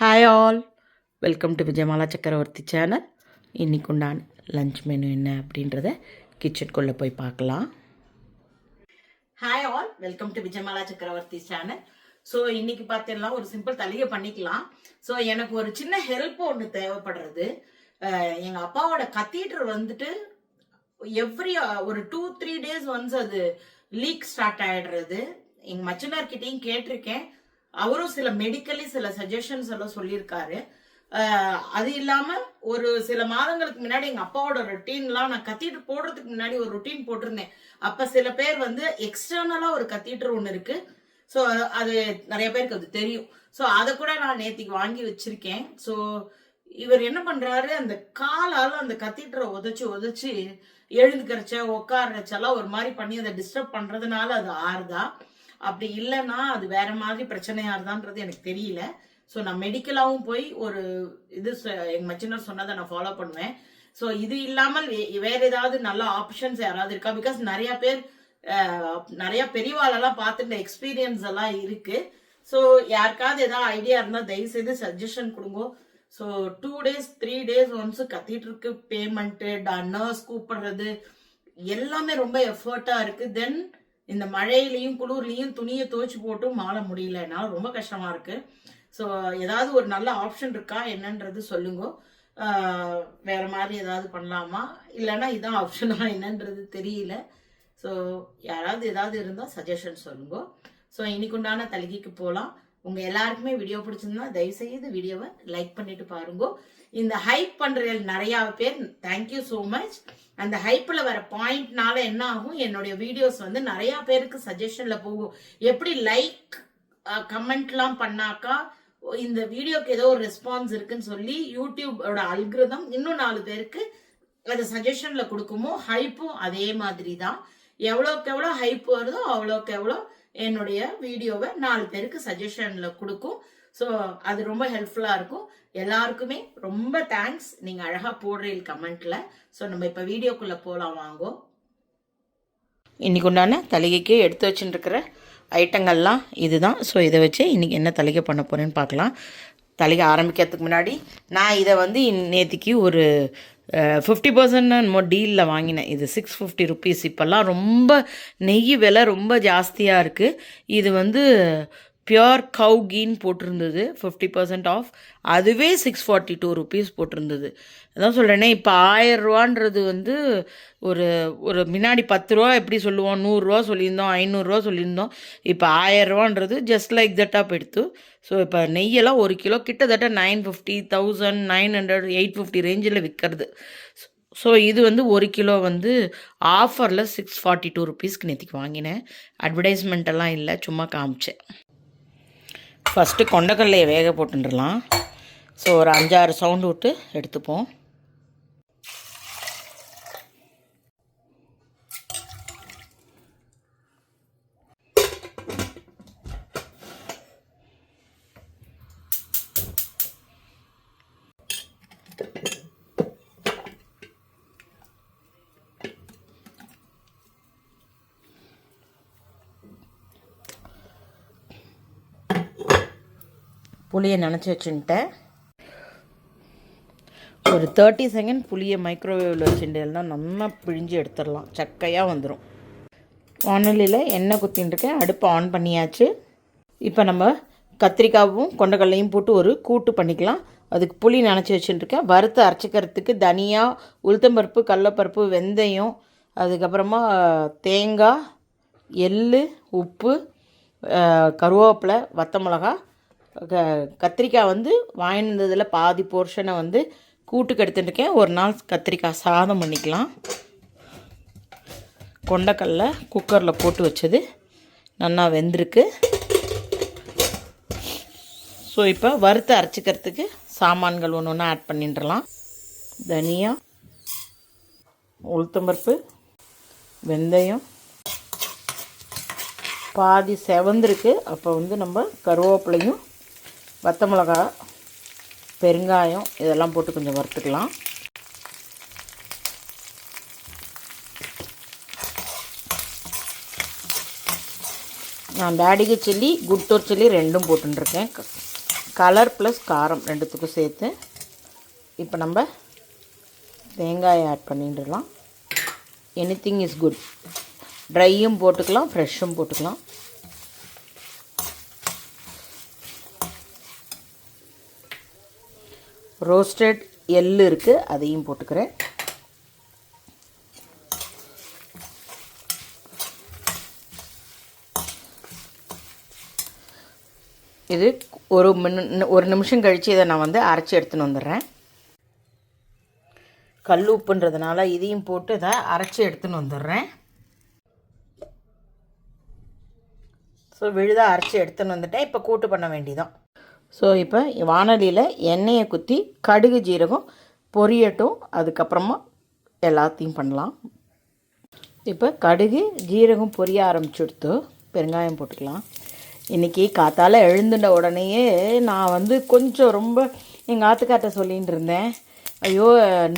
Hi all welcome to Vijayamala Chakravarthy channel இன்னைக்கு உண்டான lunch menu என்ன அப்படின்றத கிச்சனுக்குள்ளே போய் பார்க்கலாம். Hi all welcome to Vijayamala Chakravarthy channel so இன்னைக்கு பார்த்தீங்கன்னா ஒரு சிம்பிள் தலையை பண்ணிக்கலாம். ஸோ எனக்கு ஒரு சின்ன ஹெல்ப் ஒன்று தேவைப்படுறது. எங்கள் அப்பாவோட கத்தீட்ரு வந்துட்டு எவ்ரி ஒரு டூ த்ரீ டேஸ் ஒன்ஸ் அது லீக் ஸ்டார்ட் ஆகிடுறது எங்கள் மச்சினார்கிட்டையும் கேட்டிருக்கேன். அவரும் சில மெடிக்கலி சில சஜஷன்ஸ் எல்லாம் சொல்லியிருக்காரு. அது இல்லாம ஒரு சில மாதங்களுக்கு முன்னாடி எங்க அப்பாவோட ரொட்டீன்லாம் நான் கத்தீட்டர் போடுறதுக்கு முன்னாடி ஒரு ரொட்டீன் போட்டிருந்தேன். அப்ப சில பேர் வந்து எக்ஸ்டர்னலா ஒரு கத்தீட்டர் ஒன்று இருக்கு. ஸோ அது நிறைய பேருக்கு அது தெரியும். ஸோ அதை கூட நான் நேத்திக்கு வாங்கி வச்சிருக்கேன். ஸோ இவர் என்ன பண்றாரு? அந்த காலால அந்த கத்தீட்டரை உதைச்சு உதைச்சு எழுந்துக்கிறச்ச உட்காரச்செல்லாம் ஒரு மாதிரி பண்ணி அதை டிஸ்டர்ப் பண்றதுனால அது ஆறுதா? அப்படி இல்லைன்னா அது வேற மாதிரி பிரச்சனையா இருந்தான்றது எனக்கு தெரியல. ஸோ நான் மெடிக்கலாகவும் போய் ஒரு இது சொ- எங்க மச்சினர் சொன்னதை நான் ஃபாலோ பண்ணுவேன். ஸோ இது இல்லாமல் வே- வேற ஏதாவது நல்ல ஆப்ஷன்ஸ் யாராவது இருக்கா? பிகாஸ் நிறைய பேர் நிறைய பெரியவாளெல்லாம் பார்த்துட்ட எக்ஸ்பீரியன்ஸ் எல்லாம் இருக்கு. ஸோ யாருக்காவது ஏதாவது ஐடியா இருந்தால் தயவு செய்து சஜஷன் கொடுங்க so two days three days once கத்திட்டு பேமெண்ட்டு நர்ஸ் கூப்பிடுறது எல்லாமே ரொம்ப எஃபர்ட்டாக இருக்கு. தென் இந்த மழையிலையும் குளிர்லையும் துணியை துவைச்சு போட்டு மாற முடியல. என்னால் ரொம்ப கஷ்டமா இருக்கு. ஸோ ஏதாவது ஒரு நல்ல ஆப்ஷன் இருக்கா என்னன்றது சொல்லுங்க. வேறு வேற மாதிரி ஏதாவது பண்ணலாமா? இல்லைன்னா இதான் ஆப்ஷனா என்னன்றது தெரியல. ஸோ யாராவது ஏதாவது இருந்தால் சஜஷன் சொல்லுங்க. ஸோ இன்னைக்குண்டான தலிகைக்கு போகலாம் உங்கள் எல்லாருக்குமே வீடியோ பிடிச்சிருந்தா தயவு செய்து வீடியோவை லைக் பண்ணிட்டு பாருங்க. இந்த ஹைப் பண்ணுற நிறையா பேர் தேங்க்யூ ஸோ மச் அந்த ஹைப்பில் வர பாயிண்ட்னால என்ன ஆகும்? என்னுடைய வீடியோஸ் வந்து நிறையா பேருக்கு சஜஷனில் போகும். எப்படி லைக் கமெண்ட்லாம் பண்ணாக்கா இந்த வீடியோக்கு ஏதோ ஒரு ரெஸ்பான்ஸ் இருக்குன்னு சொல்லி யூடியூபோட அல்கிருதம் இன்னும் நாலு பேருக்கு அது சஜஷனில் கொடுக்குமோ ஹைப்பும் அதே மாதிரி தான் எவ்வளோக்கு எவ்வளோ ஹைப் வருதோ அவ்வளோக்கு எவ்வளோ என்னுடைய வீடியோவை நாலு பேருக்கு சஜஷனில் கொடுக்கும். ஸோ அது ரொம்ப ஹெல்ப்ஃபுல்லாக இருக்கும். எல்லாருக்குமே ரொம்ப தேங்க்ஸ் நீங்கள் அழகாக போடுறீங்க கமெண்ட்டில் ஸோ நம்ம இப்போ வீடியோக்குள்ளே போகலாம் வாங்கோ. இன்றைக்கு உண்டான தலைகைக்கு எடுத்து வச்சுட்டுருக்கிற ஐட்டங்கள்லாம் இதுதான். ஸோ இதை வச்சு இன்றைக்கி என்ன தலிகை பண்ண போகிறேன்னு பார்க்கலாம். தலிகை ஆரம்பிக்கிறதுக்கு முன்னாடி நான் இதை வந்து நேற்றுக்கு ஒரு ஃபிஃப்டி பர்சன்ட் என்னமோ டீலில் வாங்கினேன். இது சிக்ஸ் ஃபிஃப்டி ருபீஸ் இப்போல்லாம் ரொம்ப நெய் விலை ரொம்ப ஜாஸ்தியாக இருக்குது இது வந்து பியோர் கவு கீன் போட்டிருந்தது ஃபிஃப்டி பர்சன்ட் ஆஃப் அதுவே சிக்ஸ் ஃபார்ட்டி டூ ருபீஸ் போட்டிருந்தது. அதான் சொல்கிறேனே இப்போ ஆயிரரூவான்றது வந்து ஒரு ஒரு முன்னாடி பத்து ரூபா எப்படி சொல்லுவோம் நூறுரூவா சொல்லியிருந்தோம் ஐநூறுரூவா சொல்லியிருந்தோம். இப்போ ஆயிரரூவான்றது ஜஸ்ட் லைக் தட்டாக போயிடுத்து. ஸோ இப்போ நெய்யெல்லாம் ஒரு கிலோ கிட்டத்தட்ட nine fifty thousand nine hundred eight fifty ரேஞ்சில் விற்கிறது ஸோ இது வந்து ஒரு கிலோ வந்து ஆஃபரில் சிக்ஸ் ஃபார்ட்டி டூ ருபீஸ்க்கு நேற்றுக்கு வாங்கினேன். அட்வர்டைஸ்மெண்ட்டெல்லாம் இல்லை சும்மா காமிச்சேன். ஃபஸ்ட்டு கொண்டக்கடலையை வேக போட்டுடலாம் ஸோ ஒரு அஞ்சாறு சவுண்டு விட்டு எடுத்துப்போம். புளியை நினச்சி வச்சுன்ட்டேன். ஒரு தேர்ட்டி செகண்ட் புளியை மைக்ரோவேவில் வச்சுட்டேன்னா நல்லா பிழிஞ்சு எடுத்துடலாம். சக்கையாக வந்துடும் வானொலியில் எண்ணெய் குத்தின்ட்டுருக்கேன் அடுப்பை ஆன் பண்ணியாச்சு. இப்போ நம்ம கத்திரிக்காவும் கொண்டக்கடலையும் போட்டு ஒரு கூட்டு பண்ணிக்கலாம். அதுக்கு புளி நினச்சி வச்சுட்டுருக்கேன் வறுத்து அரைச்சிக்கிறதுக்கு தனியாக உளுத்தம்பருப்பு கடலப்பருப்பு வெந்தயம் அதுக்கப்புறமா தேங்காய் எள் உப்பு கருவேப்பிலை வத்த மிளகா க- கத்திரிக்காய் வந்து வாங்கினதில் பாதி போர்ஷனை வந்து கூட்டுக்கு எடுத்துட்டுருக்கேன் ஒரு நாள் கத்திரிக்காய் சாதம் பண்ணிக்கலாம். கொண்டக்கல்ல குக்கரில் போட்டு வச்சது. நல்லா வெந்திருக்கு. ஸோ இப்போ வறுத்து அரைச்சிக்கிறதுக்கு சாமான்கள் ஒன்று ஒன்று ஆட் பண்ணிட்டுலாம் தனியா. உளுத்தம்பருப்பு வெந்தயம். பாதி செவந்திருக்கு. அப்போ வந்து நம்ம கருவேப்பிலையும் வத்த மிளகா பெருங்காயம் இதெல்லாம் போட்டு கொஞ்சம் வறுத்துக்கலாம். நான் பேடிகை சில்லி குட்டூர் சில்லி ரெண்டும் போட்டுருக்கேன் கலர் ப்ளஸ் காரம் ரெண்டுத்துக்கும் சேர்த்து. இப்போ நம்ம தேங்காயை ஆட் பண்ணிட்டுலாம் எனி திங் இஸ் குட் ட்ரையும் போட்டுக்கலாம் ஃப்ரெஷ்ஷும் போட்டுக்கலாம். ரோஸ்டட் எள் இருக்குது அதையும் போட்டுக்கிறேன். இது ஒரு மின் ஒரு நிமிஷம் கழித்து இதை நான் வந்து அரைச்சி எடுத்துன்னு வந்துடுறேன். கல் உப்புன்றதுனால இதையும் போட்டு இதை அரைச்சி எடுத்துன்னு வந்துடுறேன். ஸோ விழுதாக அரைச்சி எடுத்துன்னு வந்துட்டேன். இப்போ கூட்டு பண்ண வேண்டியதான் ஸோ இப்போ வானலியில் எண்ணெயை குத்தி கடுகு ஜீரகம் பொரியட்டும் அதுக்கப்புறமா எல்லாத்தையும் பண்ணலாம். இப்போ கடுகு ஜீரகம் பொரிய ஆரம்பிச்சுடுத்து பெருங்காயம் போட்டுக்கலாம். இன்றைக்கி காத்தால் எழுந்துட்ட உடனேயே நான் வந்து கொஞ்சம் ரொம்ப எங்கள் ஆத்துக்கார்ட்ட சொல்லிகிட்டு இருந்தேன். ஐயோ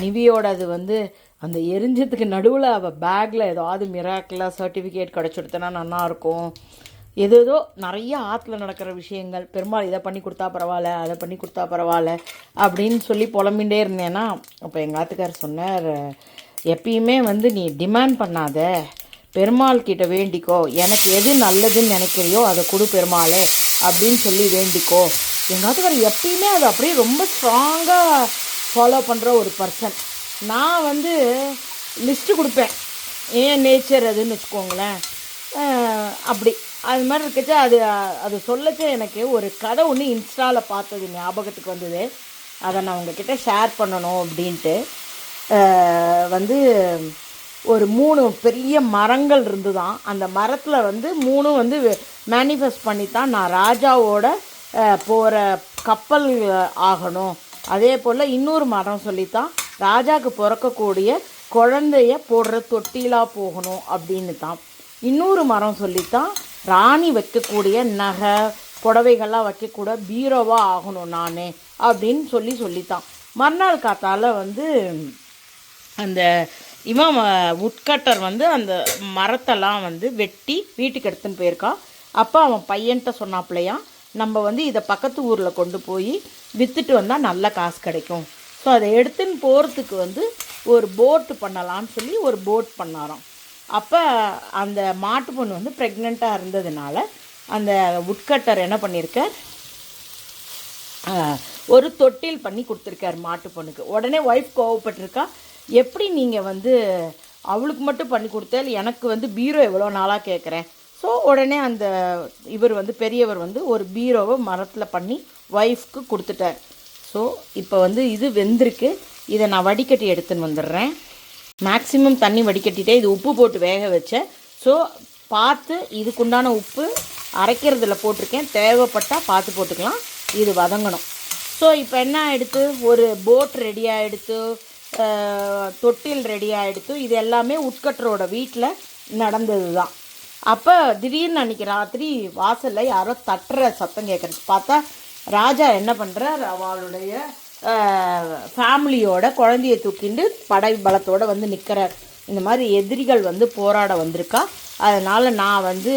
நிவியோட அது வந்து அந்த எரிஞ்சதுக்கு நடுவில் அவள் பேக்கில் ஏதாவது மிராக்கில் சர்டிஃபிகேட் கிடச்சிடுத்தனா நல்லாயிருக்கும் ஏதேதோ நிறைய ஆற்றுல நடக்கிற விஷயங்கள். பெருமாள் இதை பண்ணி கொடுத்தா பரவாயில்ல அதை பண்ணி கொடுத்தா பரவாயில்ல அப்படின்னு சொல்லி புலம்பிகிட்டே இருந்தேன்னா அப்போ எங்கள் ஆத்துக்கார் சொன்னார் எப்பயுமே வந்து நீ டிமாண்ட் பண்ணாத. பெருமாள் கிட்ட வேண்டிக்கோ. எனக்கு எது நல்லதுன்னு நினைக்கிறியோ அதை கொடு பெருமாளே அப்படின்னு சொல்லி வேண்டிக்கோ. எங்கள் ஆத்துக்கார் எப்பயுமே அது அப்படியே ரொம்ப ஸ்ட்ராங்காக ஃபாலோ பண்ணுற ஒரு பர்சன் நான் வந்து லிஸ்ட்டு கொடுப்பேன். ஏன் நேச்சர் அதுன்னு வச்சுக்கோங்களேன். அப்படி. அது மாதிரி இருக்கச்சு அது அது சொல்லச்ச எனக்கு. ஒரு கதை ஒன்று இன்ஸ்டாவில் பார்த்தது ஞாபகத்துக்கு வந்தது. அதை நான் உங்ககிட்ட ஷேர் பண்ணணும் அப்படின்ட்டு. வந்து ஒரு மூணு பெரிய மரங்கள் இருந்துதான். அந்த மரத்தில் வந்து மூணும் வந்து மேனிஃபெஸ்ட் பண்ணி தான் நான் ராஜாவோட போகிற கப்பல் ஆகணும். அதே போல் இன்னொரு மரம் சொல்லித்தான் ராஜாவுக்கு பிறக்கக்கூடிய குழந்தைய போடுற தொட்டிலாக போகணும் அப்படின்னு தான் இன்னொரு மரம் சொல்லித்தான் ராணி வைக்கக்கூடிய நகை புடவைகள்லாம் வைக்கக்கூட பீரோவாக ஆகணும் நான் அப்படின்னு சொல்லி சொல்லித்தான். மறுநாள் காத்தால் வந்து அந்த இவன் உட்கட்டர் வந்து அந்த மரத்தெல்லாம் வந்து வெட்டி வீட்டுக்கு எடுத்துன்னு போயிருக்கான் அப்போ அவன் பையன்கிட்ட சொன்னாப்லையா நம்ம வந்து இதை பக்கத்து ஊரில் கொண்டு போய் விற்றுட்டு வந்தால் நல்ல காசு கிடைக்கும். ஸோ அதை எடுத்துன்னு போகிறதுக்கு வந்து ஒரு போட்டு பண்ணலான்னு சொல்லி ஒரு போட் பண்ணாராம். அப்போ அந்த மாட்டு பொண்ணு வந்து ப்ரெக்னெண்ட்டாக இருந்ததுனால அந்த உட்கட்டர் என்ன பண்ணியிருக்கார் ஒரு தொட்டில் பண்ணி கொடுத்துருக்காரு மாட்டு பொண்ணுக்கு. உடனே ஒய்ஃப் கோவப்பட்டிருக்கா எப்படி நீங்கள் வந்து அவளுக்கு மட்டும் பண்ணி கொடுத்தால் எனக்கு வந்து பீரோ எவ்வளோ நாளாக கேட்குறேன் ஸோ உடனே அந்த இவர் வந்து பெரியவர் வந்து ஒரு பீரோவை மரத்தில் பண்ணி ஒய்ஃப்க்கு கொடுத்துட்டார். ஸோ இப்போ வந்து இது வெந்திருக்கு. இதை நான் வடிகட்டி எடுத்துன்னு வந்துடுறேன். மேக்ஸிமம் தண்ணி வடிகட்டிட்டே இது உப்பு போட்டு வேக வச்சேன் ஸோ பார்த்து இதுக்குண்டான உப்பு அரைக்கிறதுல போட்டிருக்கேன். தேவைப்பட்டால் பார்த்து போட்டுக்கலாம். இது வதங்கணும். ஸோ இப்போ என்ன ஆகிடுத்து ஒரு போட் ரெடி ஆகிடுத்து தொட்டில் ரெடி ஆகிடுத்து இது எல்லாமே உட்கட்டரோட வீட்டில் நடந்தது தான் அப்போ திடீர்னு அன்றைக்கி ராத்திரி வாசலில் யாரோ தட்டுற சத்தம் கேட்குறது பார்த்தா ராஜா என்ன பண்ணுறார் அவளுடைய ஃபேமிலியோட குழந்தைய தூக்கிண்டு படை பலத்தோடு வந்து நிற்கிறார் இந்த மாதிரி எதிரிகள் வந்து போராட வந்திருக்கா. அதனால் நான் வந்து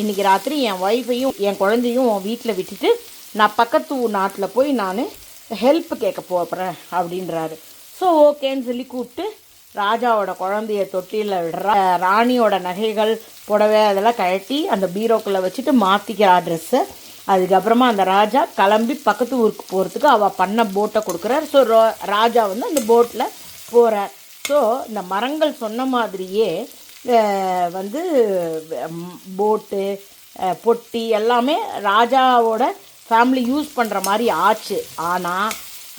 இன்றைக்கி ராத்திரி என் ஒய்ஃபையும் என் குழந்தையும் வீட்டில் விட்டுட்டு நான் பக்கத்து நாட்டில் போய் நான் ஹெல்ப் கேட்க போகிறேன் அப்படின்றாரு. ஸோ ஓகேன்னு சொல்லி கூப்பிட்டு ராஜாவோட குழந்தைய தொட்டியில் விடுறா. ராணியோட நகைகள் புடவை அதெல்லாம் கழட்டி அந்த பீரோக்குள்ளே வச்சுட்டு மாற்றிக்கிறா ட்ரெஸ்ஸை அதுக்கப்புறமா அந்த ராஜா கிளம்பி பக்கத்து ஊருக்கு போகிறதுக்கு அவள் பண்ண போட்டை கொடுக்குறார். ஸோ ராஜா வந்து அந்த போட்டில் போகிறார் ஸோ இந்த மரங்கள் சொன்ன மாதிரியே வந்து போட்டு பொட்டி எல்லாமே ராஜாவோட ஃபேமிலி யூஸ் பண்ணுற மாதிரி ஆச்சு. ஆனால்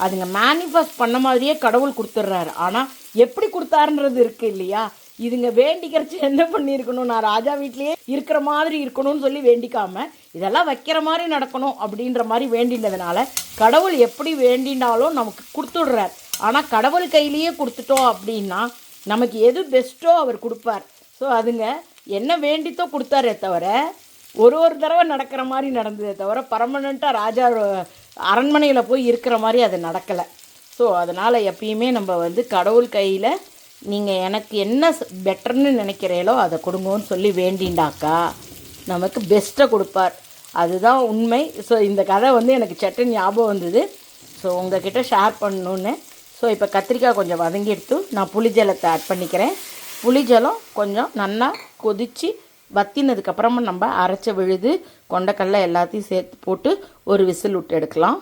அதுங்க மேனிஃபெஸ்ட் பண்ண மாதிரியே கடவுள் கொடுத்துட்றாரு. ஆனால் எப்படி கொடுத்தாருன்றது இருக்குது இல்லையா? இதுங்க வேண்டிக்கிறச்சு என்ன பண்ணியிருக்கணும்? நான் ராஜா வீட்லேயே இருக்கிற மாதிரி இருக்கணும்னு சொல்லி வேண்டிக்காம இதெல்லாம் வைக்கிற மாதிரி நடக்கணும் அப்படின்ற மாதிரி வேண்டினதுனால கடவுள் எப்படி வேண்டினாலும் நமக்கு கொடுத்துடுறார். ஆனால் கடவுள் கையிலேயே கொடுத்துட்டோம் அப்படின்னா நமக்கு எது பெஸ்ட்டோ அவர் கொடுப்பார். ஸோ அதுங்க என்ன வேண்டித்தோ கொடுத்தாரே தவிர ஒரு ஒரு தடவை நடக்கிற மாதிரி நடந்ததே தவிர பர்மனெண்ட்டாக ராஜா அரண்மனையில் போய் இருக்கிற மாதிரி அது நடக்கலை. ஸோ அதனால் எப்பயுமே நம்ம வந்து கடவுள் கையில் நீங்கள் எனக்கு என்ன பெட்டர்னு நினைக்கிறீங்களோ அதை கொடுங்கன்னு சொல்லி வேண்டிண்டாக்கா. நமக்கு பெஸ்ட்டை கொடுப்பார். அதுதான் உண்மை. ஸோ இந்த கதை வந்து எனக்கு சட்டன் ஞாபகம் வந்தது. ஸோ உங்ககிட்ட ஷேர் பண்ணணுன்னு ஸோ இப்போ கத்திரிக்காய் கொஞ்சம் வதங்கி எடுத்து நான் புளி ஜலத்தை ஆட் பண்ணிக்கிறேன். புளி ஜலம் கொஞ்சம் நல்லா கொதித்து வத்தினதுக்கப்புறமா நம்ம அரைச்ச விழுது கொண்டக்கடலை எல்லாத்தையும் சேர்த்து போட்டு ஒரு விசில் விட்டு எடுக்கலாம்.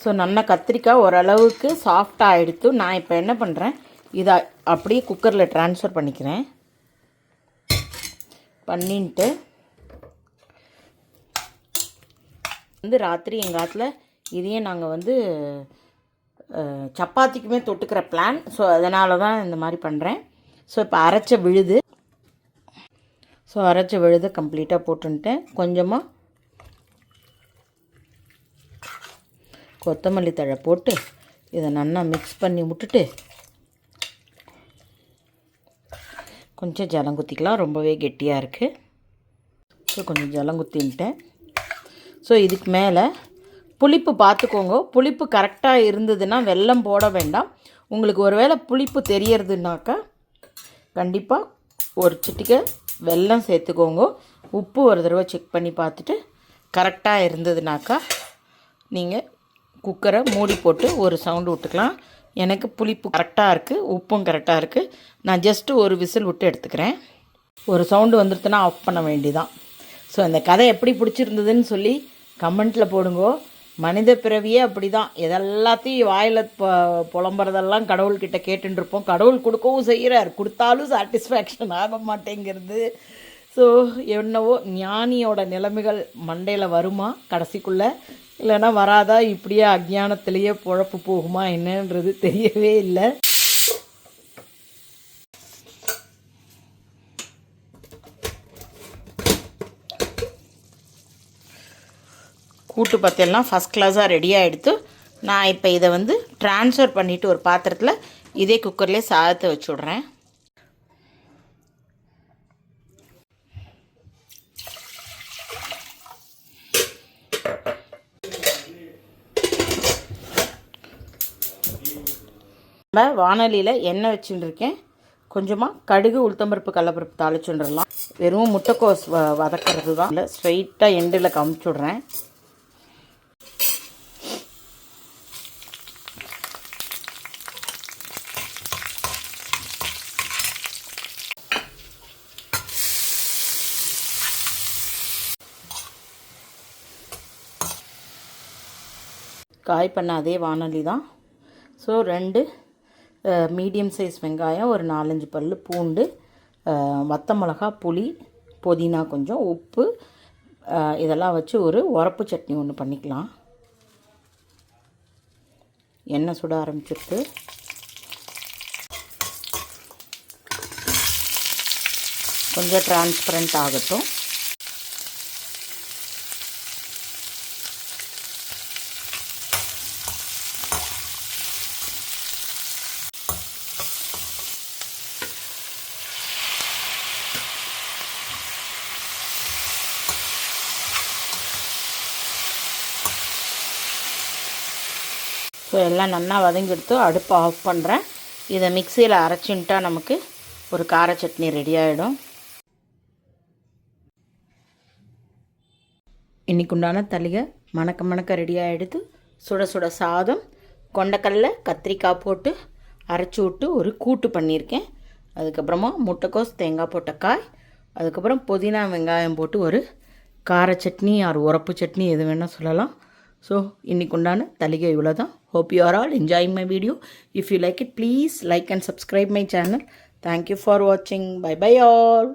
ஸோ நல்லா கத்திரிக்காய் ஓரளவுக்கு சாஃப்டாக எடுத்து நான் இப்போ என்ன பண்ணுறேன் இதை அப்படியே குக்கரில் ட்ரான்ஸ்ஃபர் பண்ணிக்கிறேன். பண்ணின்ட்டு வந்து ராத்திரி எங்கள் ஆற்றுல இதையே நாங்கள் வந்து சப்பாத்திக்குமே தொட்டுக்கிற பிளான் ஸோ அதனால தான் இந்த மாதிரி பண்ணுறேன் ஸோ இப்போ அரைச்ச விழுது. ஸோ அரைச்ச விழுதை கம்ப்ளீட்டாக போட்டுன்ட்டேன். கொஞ்சமாக கொத்தமல்லி தழை போட்டு இதை நல்லா மிக்ஸ் பண்ணி விட்டுட்டு கொஞ்சம் ஜலம் குத்திக்கலாம் ரொம்பவே கெட்டியாக இருக்குது ஸோ கொஞ்சம் ஜலம் குத்தின்ட்டேன் ஸோ இதுக்கு மேலே புளிப்பு பார்த்துக்கோங்க புளிப்பு கரெக்டாக இருந்ததுன்னா வெல்லம் போட வேண்டாம். உங்களுக்கு ஒருவேளை புளிப்பு தெரியறதுனாக்கா கண்டிப்பாக ஒரு சிட்டிக்கை வெல்லம் சேர்த்துக்கோங்க. உப்பு ஒரு தடவை செக் பண்ணி பார்த்துட்டு கரெக்டாக இருந்ததுனாக்கா நீங்கள் குக்கரை மூடி போட்டு ஒரு சவுண்டு விட்டுக்கலாம். எனக்கு புளிப்பு கரெக்டாக இருக்குது உப்பும் கரெக்டாக இருக்குது நான் ஜஸ்ட்டு ஒரு விசில் விட்டு எடுத்துக்கிறேன். ஒரு சவுண்டு வந்துடுத்துன்னா ஆஃப் பண்ண வேண்டிதான். ஸோ இந்த கதை எப்படி பிடிச்சிருந்ததுன்னு சொல்லி கமெண்ட்டில் போடுங்கோ. மனித பிறவியே அப்படி தான் எதெல்லாத்தையும் வாயில் புலம்புறதெல்லாம் கடவுள்கிட்ட கேட்டுருப்போம் கடவுள் கொடுக்கவும் செய்கிறார். கொடுத்தாலும் சாட்டிஸ்ஃபேக்ஷன் ஆக மாட்டேங்கிறது. ஸோ என்னவோ ஞானியோட நிலைமைகள் மண்டையில் வருமா கடைசிக்குள்ளே? இல்லைன்னா வராதா? இப்படியே அஜ்ஞானத்திலேயே பொழப்பு போகுமா என்னன்றது தெரியவே இல்லை. கூட்டு பத்தியெல்லாம் ஃபஸ்ட் கிளாஸாக ரெடியாக எடுத்து நான் இப்போ இதை வந்து ட்ரான்ஸ்ஃபர் பண்ணிவிட்டு ஒரு பாத்திரத்தில் இதே குக்கர்லேயே சாதத்தை வச்சு இப்போ வானொலியில் வானலியில் எண்ணெய் வச்சுட்டுருக்கேன். கொஞ்சமாக கடுகு உளுத்தம்பருப்பு கடலப்பருப்பு தாளிச்சுடலாம் வெறும் முட்டைக்கோஸ் வ வதக்கிறது தான் இல்லை ஸ்ட்ரைட்டாக எண்டில் கமிச்சிவிட்றேன் காய் பண்ண அதே வானொலி தான் ஸோ ரெண்டு மீடியம் சைஸ் வெங்காயம் ஒரு நாலஞ்சு பல் பூண்டு வத்த மிளகா புளி புதினா கொஞ்சம் உப்பு இதெல்லாம் வச்சு ஒரு உரப்பு சட்னி ஒன்று பண்ணிக்கலாம். எண்ணெய் சுட ஆரம்பிச்சிருக்கு. கொஞ்சம் டிரான்ஸ்பரண்ட் ஆகட்டும். ஸோ எல்லாம் நல்லா வதங்கிடுத்து அடுப்பை ஆஃப் பண்ணுறேன் இதை மிக்சியில் அரைச்சின்ட்டா நமக்கு ஒரு கார சட்னி ரெடி ஆகிடும் இன்றைக்கு உண்டான தளிகை மணக்க மணக்க ரெடி ஆகிடுது சுட சுட சாதம் கொண்டக்கல்ல கத்திரிக்காய் போட்டு அரைச்சி விட்டு ஒரு கூட்டு பண்ணியிருக்கேன். அதுக்கப்புறமா முட்டைக்கோஸ் தேங்காய் போட்ட காய் அதுக்கப்புறம் புதினா வெங்காயம் போட்டு ஒரு கார சட்னி ஆறு உரப்பு சட்னி எது வேணால் சொல்லலாம். ஸோ இன்றைக்கு உண்டான தலிகை இவ்வளோ தான் hope you are all enjoying my video if you like it please like and subscribe my channel thank you for வாட்சிங் பை பை ஆல்